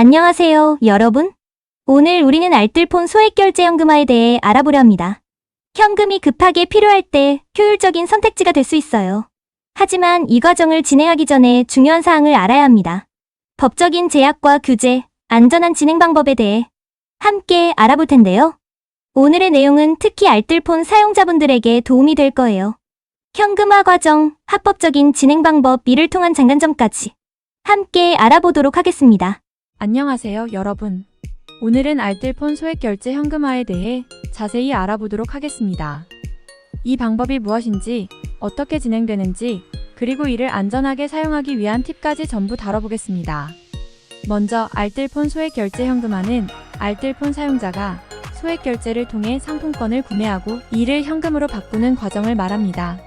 안녕하세요, 여러분. 오늘 우리는 알뜰폰 소액결제 현금화에 대해 알아보려 합니다. 현금이 급하게 필요할 때 효율적인 선택지가 될 수 있어요. 하지만 이 과정을 진행하기 전에 중요한 사항을 알아야 합니다. 법적인 제약과 규제, 안전한 진행 방법에 대해 함께 알아볼 텐데요. 오늘의 내용은 특히 알뜰폰 사용자분들에게 도움이 될 거예요. 현금화 과정, 합법적인 진행 방법, 이를 통한 장단점까지 함께 알아보도록 하겠습니다. 안녕하세요, 여러분. 오늘은 알뜰폰 소액 결제 현금화에 대해 자세히 알아보도록 하겠습니다. 이 방법이 무엇인지, 어떻게 진행되는지, 그리고 이를 안전하게 사용하기 위한 팁까지 전부 다뤄보겠습니다. 먼저 알뜰폰 소액 결제 현금화는 알뜰폰 사용자가 소액 결제를 통해 상품권을 구매하고 이를 현금으로 바꾸는 과정을 말합니다.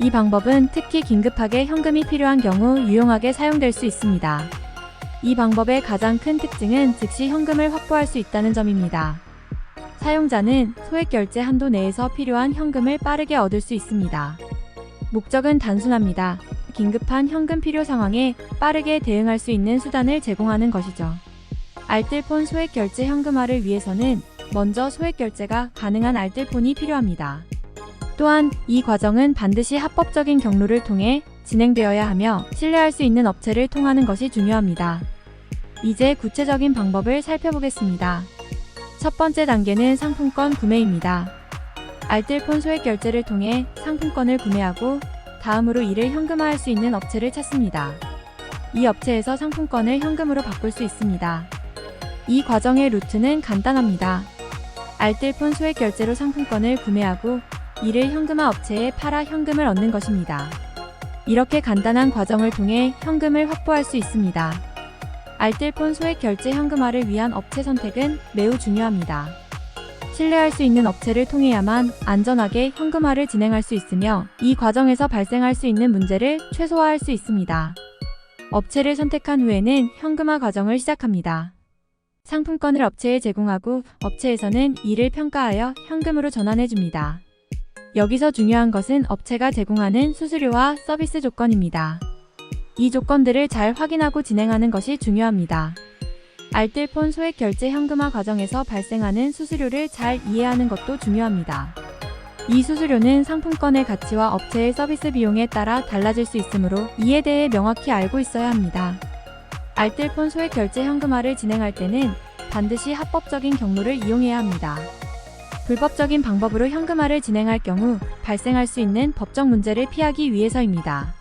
이 방법은 특히 긴급하게 현금이 필요한 경우 유용하게 사용될 수 있습니다. 이 방법의 가장 큰 특징은 즉시 현금을 확보할 수 있다는 점입니다. 사용자는 소액 결제 한도 내에서 필요한 현금을 빠르게 얻을 수 있습니다. 목적은 단순합니다. 긴급한 현금 필요 상황에 빠르게 대응할 수 있는 수단을 제공하는 것이죠. 알뜰폰 소액 결제 현금화를 위해서는 먼저 소액 결제가 가능한 알뜰폰이 필요합니다. 또한 이 과정은 반드시 합법적인 경로를 통해 진행되어야 하며 신뢰할 수 있는 업체를 통하는 것이 중요합니다. 이제 구체적인 방법을 살펴보겠습니다. 첫 번째 단계는 상품권 구매입니다. 알뜰폰 소액 결제를 통해 상품권을 구매하고 다음으로 이를 현금화할 수 있는 업체를 찾습니다. 이 업체에서 상품권을 현금으로 바꿀 수 있습니다. 이 과정의 루트는 간단합니다. 알뜰폰 소액 결제로 상품권을 구매하고 이를 현금화 업체에 팔아 현금을 얻는 것입니다. 이렇게 간단한 과정을 통해 현금을 확보할 수 있습니다. 알뜰폰 소액 결제 현금화를 위한 업체 선택은 매우 중요합니다. 신뢰할 수 있는 업체를 통해야만 안전하게 현금화를 진행할 수 있으며 이 과정에서 발생할 수 있는 문제를 최소화할 수 있습니다. 업체를 선택한 후에는 현금화 과정을 시작합니다. 상품권을 업체에 제공하고 업체에서는 이를 평가하여 현금으로 전환해 줍니다. 여기서 중요한 것은 업체가 제공하는 수수료와 서비스 조건입니다. 이 조건들을 잘 확인하고 진행하는 것이 중요합니다. 알뜰폰 소액 결제 현금화 과정에서 발생하는 수수료를 잘 이해하는 것도 중요합니다. 이 수수료는 상품권의 가치와 업체의 서비스 비용에 따라 달라질 수 있으므로 이에 대해 명확히 알고 있어야 합니다. 알뜰폰 소액 결제 현금화를 진행할 때는 반드시 합법적인 경로를 이용해야 합니다. 불법적인 방법으로 현금화를 진행할 경우 발생할 수 있는 법적 문제를 피하기 위해서입니다.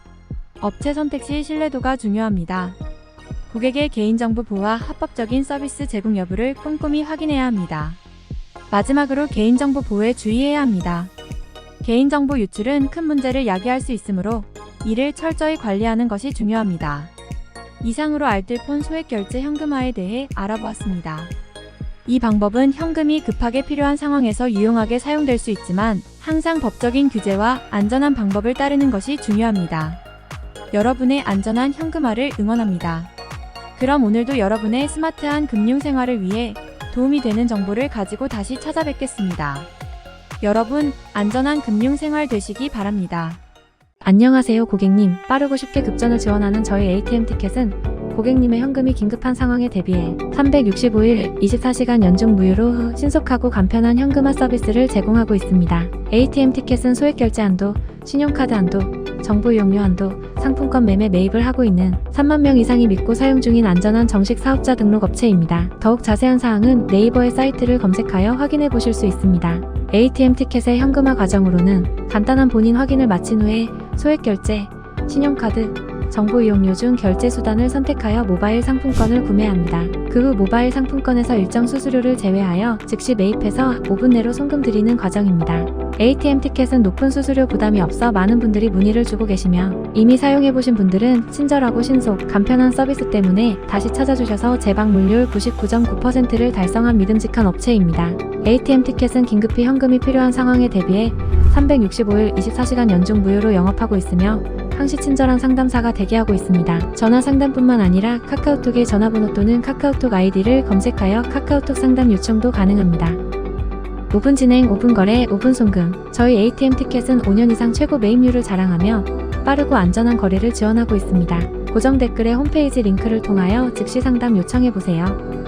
업체 선택 시 신뢰도가 중요합니다. 고객의 개인정보 보호와 합법적인 서비스 제공 여부를 꼼꼼히 확인해야 합니다. 마지막으로 개인정보 보호에 주의해야 합니다. 개인정보 유출은 큰 문제를 야기할 수 있으므로 이를 철저히 관리하는 것이 중요합니다. 이상으로 알뜰폰 소액 결제 현금화에 대해 알아보았습니다. 이 방법은 현금이 급하게 필요한 상황에서 유용하게 사용될 수 있지만 항상 법적인 규제와 안전한 방법을 따르는 것이 중요합니다. 여러분의 안전한 현금화를 응원합니다. 그럼 오늘도 여러분의 스마트한 금융 생활을 위해 도움이 되는 정보를 가지고 다시 찾아뵙겠습니다. 여러분, 안전한 금융 생활 되시기 바랍니다. 안녕하세요 고객님. 빠르고 쉽게 급전을 지원하는 저희 ATM 티켓은 고객님의 현금이 긴급한 상황에 대비해 365일 24시간 연중 무휴로 신속하고 간편한 현금화 서비스를 제공하고 있습니다. ATM 티켓은 소액 결제 한도, 신용카드 한도, 정보 이용료 한도, 상품권 매매 매입을 하고 있는 3만 명 이상이 믿고 사용 중인 안전한 정식 사업자 등록 업체입니다. 더욱 자세한 사항은 네이버의 사이트를 검색하여 확인해 보실 수 있습니다. ATM 티켓의 현금화 과정으로는 간단한 본인 확인을 마친 후에 소액 결제, 신용카드, 정보 이용료 중 결제 수단을 선택하여 모바일 상품권을 구매합니다. 그 후 모바일 상품권에서 일정 수수료를 제외하여 즉시 매입해서 5분 내로 송금 드리는 과정입니다. ATM 티켓은 높은 수수료 부담이 없어 많은 분들이 문의를 주고 계시며 이미 사용해보신 분들은 친절하고 신속, 간편한 서비스 때문에 다시 찾아주셔서 재방문율 99.9%를 달성한 믿음직한 업체입니다. ATM 티켓은 긴급히 현금이 필요한 상황에 대비해 365일 24시간 연중 무휴로 영업하고 있으며 항시 친절한 상담사가 대기하고 있습니다. 전화 상담뿐만 아니라 카카오톡의 전화번호 또는 카카오톡 아이디를 검색하여 카카오톡 상담 요청도 가능합니다. 5분 진행, 5분 거래, 5분 송금. 저희 ATM 티켓은 5년 이상 최고 매입률을 자랑하며 빠르고 안전한 거래를 지원하고 있습니다. 고정 댓글의 홈페이지 링크를 통하여 즉시 상담 요청해 보세요.